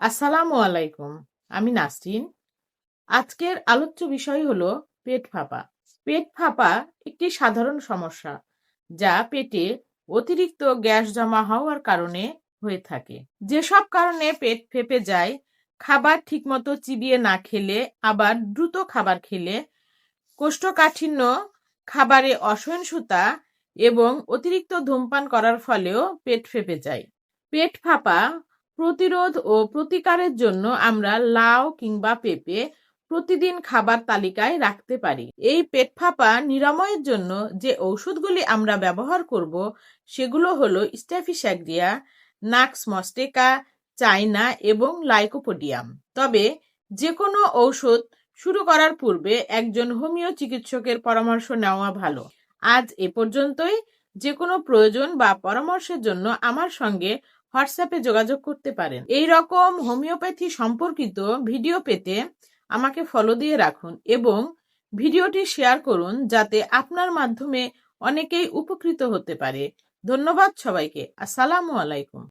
আসসালামু আলাইকুম, আমি নাসরিন। আজকের আলোচ্য বিষয় হলো পেট ফাঁপা। পেট ফাঁপা একটি সাধারণ সমস্যা যা পেটে অতিরিক্ত গ্যাস জমা হওয়ার কারণে হয়ে থাকে। যেসব কারণে পেট ফেপে যায়, খাবার ঠিকমতো চিবিয়ে না খেলে, আবার দ্রুত খাবার খেলে, কোষ্ঠকাঠিন্য, খাবারে অসহিষ্ণুতা এবং অতিরিক্ত ধূমপান করার ফলেও পেট ফেপে যায়। পেট ফাঁপা প্রতিরোধ ও প্রতিকারের জন্য আমরা লাউ কিংবা পেঁপে প্রতিদিন খাবার তালিকায় রাখতে পারি। এই পেট ফাঁপা নিরাময়ের জন্য যে ঔষধগুলি আমরা ব্যবহার করব, সেগুলো হলো স্ট্যাফিস্যাগ্রিয়া নাক্স মস্টেকা, চাইনা এবং লাইকোপোডিয়াম। তবে যে কোনো ঔষধ শুরু করার পূর্বে একজন হোমিও চিকিৎসকের পরামর্শ নেওয়া ভালো। আজ এ পর্যন্তই। যে কোনো প্রয়োজন বা পরামর্শের জন্য আমার সঙ্গে হোয়াটসঅ্যাপে যোগাযোগ করতে পারেন। এই রকম হোমিওপ্যাথি সম্পর্কিত ভিডিও পেতে আমাকে ফলো দিয়ে রাখুন এবং ভিডিওটি শেয়ার করুন যাতে আপনার মাধ্যমে অনেকেই উপকৃত হতে পারে। ধন্যবাদ সবাইকে। আসসালামু আলাইকুম।